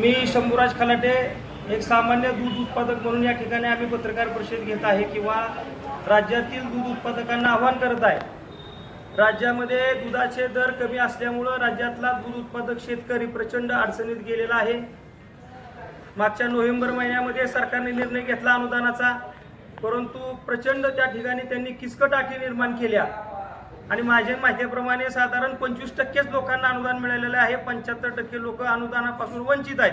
मी शंभूराज खलाटे एक सामान्य दूध उत्पादक म्हणून या ठिकाणी आम्ही पत्रकार परिषद घेत आहे किंवा राज्यातील दूध उत्पादकांना आव्हान करत आहे. राज्यामध्ये दुधाचे दर कमी असल्यामुळं राज्यातला दूध उत्पादक शेतकरी प्रचंड अडचणीत गेलेला आहे. मागच्या नोव्हेंबर महिन्यामध्ये सरकारने निर्णय घेतला अनुदानाचा परंतु प्रचंड त्या ठिकाणी त्यांनी किचकट अटी निर्माण केल्या. आणि माझ्या माहितीप्रमाणे साधारण पंचवीस टक्केच लोकांना अनुदान मिळालेलं आहे. पंच्याहत्तर टक्के लोक अनुदानापासून वंचित आहेत.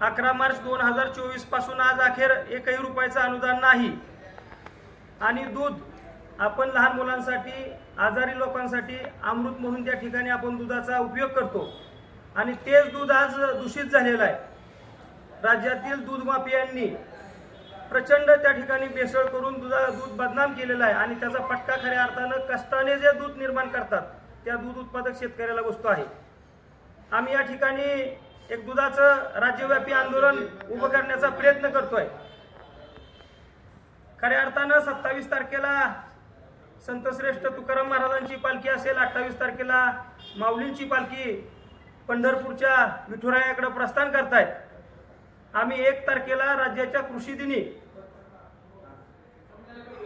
अकरा मार्च दोन हजार चोवीसपासून आज अखेर एकही रुपयाचं अनुदान नाही. आणि दूध आपण लहान मुलांसाठी आजारी लोकांसाठी अमृत म्हणून त्या ठिकाणी आपण दुधाचा उपयोग करतो. आणि तेच दूध आज दूषित झालेलं आहे. राज्यातील दूध माफियांनी प्रचंड त्या ठिकाणी बेसळ करून दुधा दूध बदनाम केलेला आहे आणि त्याचा फटका खऱ्या अर्थानं कष्टाने जे दूध निर्माण करतात त्या दूध उत्पादक शेतकऱ्याला बसतो आहे. आम्ही या ठिकाणी एक दुधाचं राज्यव्यापी आंदोलन उभं करण्याचा प्रयत्न करतोय. खऱ्या अर्थानं सत्तावीस तारखेला संतश्रेष्ठ तुकाराम महाराजांची पालखी असेल अठ्ठावीस तारखेला माऊलींची पालखी पंढरपूरच्या विठुरायाकडे प्रस्थान करतायत. आम्ही एक तारखेला राज्याच्या कृषी दिनी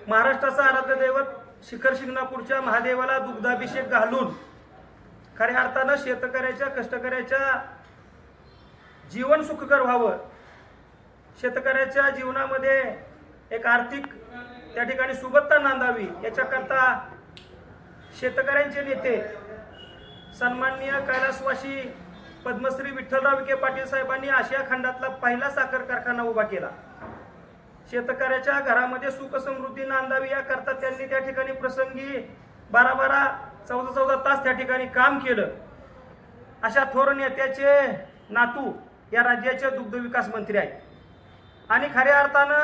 महाराष्ट्राचा आराध्य दैवत शिखर शिंगणापूरच्या महादेवाला दुग्धाभिषेक घालून खऱ्या अर्थानं शेतकऱ्याच्या कष्टकऱ्याच्या जीवन सुखकर व्हावं. शेतकऱ्याच्या जीवनामध्ये एक आर्थिक त्या ठिकाणी सुबत्ता नांदावी याच्याकरता शेतकऱ्यांचे नेते सन्माननीय कैलासवासी पद्मश्री विठ्ठलराव विखे पाटील साहेबांनी आशिया खंडातला पहिला साखर कारखाना उभा केला. शेतकऱ्याच्या घरामध्ये सुख समृद्धी नांदावी याकरता त्यांनी त्या ठिकाणी प्रसंगी बारा बारा चौदा चौदा तास त्या ठिकाणी काम केलं. अशा थोर नेत्याचे नातू या राज्याचे दुग्ध विकास मंत्री आहेत. आणि खऱ्या अर्थानं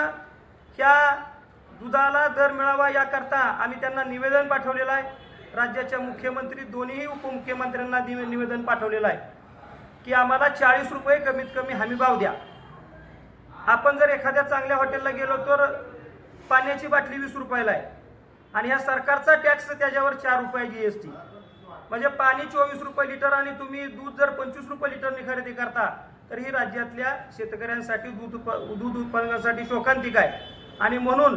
ह्या दुधाला दर मिळावा याकरता आम्ही त्यांना निवेदन पाठवलेलं आहे. राज्याच्या मुख्यमंत्री दोन्ही उपमुख्यमंत्र्यांना निवे- निवेदन पाठवलेलं आहे. की आम्हाला चाळीस रुपये कमीत कमी हमीभाव द्या. आपण जर एखाद्या चांगल्या हॉटेलला गेलो तर पाण्याची बाटली वीस रुपयाला आहे. आणि ह्या सरकारचा टॅक्स त्याच्यावर चार रुपये जी एस टी म्हणजे पाणी चोवीस रुपये लिटर आणि तुम्ही दूध जर पंचवीस रुपये लिटरने खरेदी करता तर ही राज्यातल्या शेतकऱ्यांसाठी दूध उप दूध उत्पादनासाठी शोकांतिक आहे. आणि म्हणून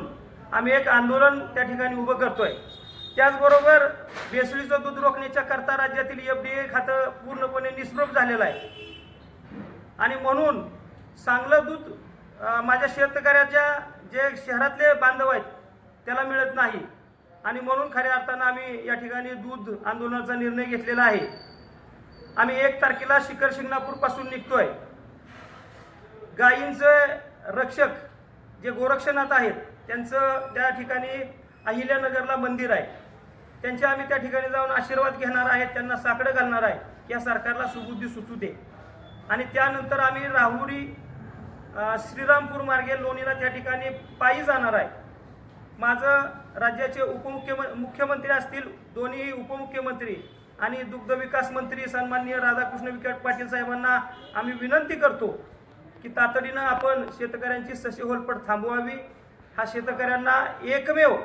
आम्ही एक आंदोलन त्या ठिकाणी उभं करतोय. त्याचबरोबर भेसळीचं दूध रोखण्याच्या करता राज्यातील एफ डी ए खातं पूर्णपणे निष्प्रभ झालेलं आहे. आणि म्हणून चांगलं दूध माझ्या शेतकऱ्याच्या जे शहरातले बांधव आहेत त्याला मिळत नाही. आणि म्हणून खऱ्या अर्थानं आम्ही या ठिकाणी दूध आंदोलनाचा निर्णय घेतलेला आहे. आम्ही एक तारखेला शिखर शिंगणापूरपासून निघतो निघतोय. गायींचं रक्षक जे गोरक्षनाथ आहेत त्यांचं त्या ठिकाणी अहिल्यानगरला मंदिर आहे. त्यांचे आम्ही त्या ठिकाणी जाऊन आशीर्वाद घेणार आहेत त्यांना साकडं घालणार आहे. या सरकारला सुबुद्धी सुचू दे. आणि त्यानंतर आम्ही राहुरी श्रीरामपूर मार्गे लोणीला त्या ठिकाणी पायी जाणार आहे. माझं राज्याचे उपमुख्यम मुख्यमंत्री असतील दोन्ही उपमुख्यमंत्री आणि दुग्ध विकास मंत्री सन्माननीय राधाकृष्ण विखे पाटील साहेबांना आम्ही विनंती करतो की तातडीनं आपण शेतकऱ्यांची सशी होलपट थांबवावी. हा शेतकऱ्यांना एकमेव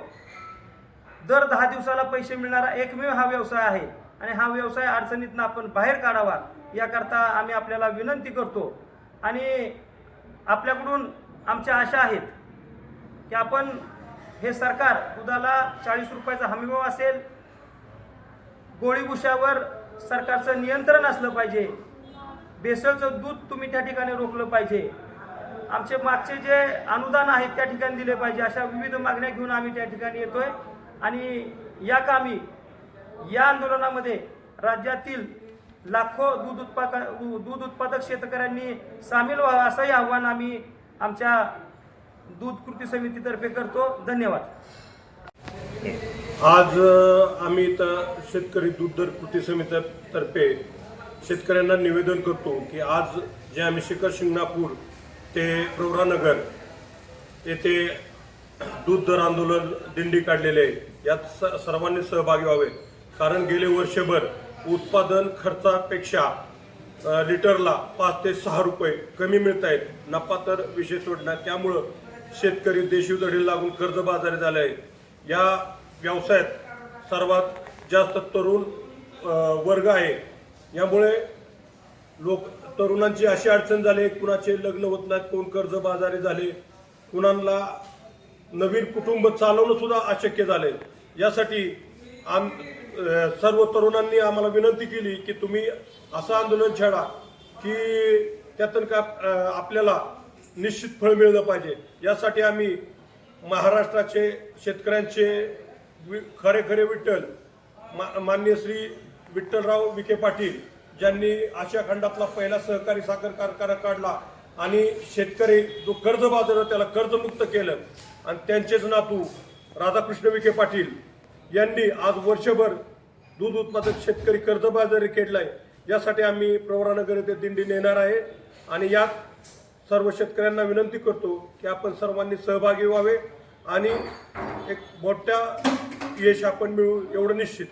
दर दहा दिवसाला पैसे मिळणारा एकमेव हा व्यवसाय आहे आणि हा व्यवसाय अडचणीतनं आपण बाहेर काढावा याकरता आम्ही आपल्याला विनंती करतो. आणि आपल्याकडून आमच्या आशा आहेत की आपण हे सरकार दुधाला चाळीस रुपयाचा हमीभाव असेल गोळीभुशावर सरकारचं नियंत्रण असलं पाहिजे बेसळचं दूध तुम्ही त्या ठिकाणी रोखलं पाहिजे आमचे मागचे जे अनुदान आहेत त्या ठिकाणी दिले पाहिजे अशा विविध मागण्या घेऊन आम्ही त्या ठिकाणी येतोय. आणि या कामी या आंदोलनामध्ये राज्यातील लाखो दूध उत्पादक दूध उत्पादक शेतकऱ्यांनी सामील व्हावं असंही आव्हान आम्ही आमच्या दूध कृती समितीतर्फे करतो. धन्यवाद. आज आम्ही इथं शेतकरी दूध दर कृती समितीतर्फे शेतकऱ्यांना निवेदन करतो की आज जे आम्ही शिखर शिंगणापूर ते प्रवरानगर येथे दूध दर आंदोलन दिंडी काढलेले आहे. यात स सर्वांनी सहभागी व्हावे. कारण गेले वर्षभर उत्पादन खर्चापेक्षा लिटरला पाच ते सहा रुपये कमी मिळत आहेत नफा तर विशेष सोडणार त्यामुळं शेतकरी देशीवदडी लागून कर्जबाजारी झाले आहे या व्यवसायात सर्वात जास्त तरुण वर्ग आहे. यामुळे लोक तरुणांची अशी अडचण झाली कुणाचे लग्न होत नाहीत कोण कर्जबाजारी झाले कुणाला नवीन कुटुंब चालवणं सुद्धा अशक्य झाले यासाठी आम सर्व तरुणांनी आम्हाला विनंती केली की तुम्ही असं आंदोलन छेडा की त्यातून का आपल्याला निश्चित फळ मिळलं पाहिजे. यासाठी आम्ही महाराष्ट्राचे शेतकऱ्यांचे वि- खरे खरे विठ्ठल मा- मान्य श्री विठ्ठलराव विखे पाटील ज्यांनी आशिया खंडातला पहिला सहकारी साखर कारखाना काढला आणि शेतकरी जो कर्जबाजार त्याला कर्जमुक्त केलं. आणि त्यांचेच नातू राधाकृष्ण विखे पाटील यांनी आज वर्षभर दूध उत्पादक शेतकरी कर्जबाजारी केलाय यासाठी आम्ही प्रवरानगर येथे दिंडी नेणार आहे. आणि यात सर्व शेतकऱ्यांना विनंती करतो की आपण सर्वांनी सहभागी व्हावे आणि एक मोठ्या यश आपण मिळू एवढं निश्चित.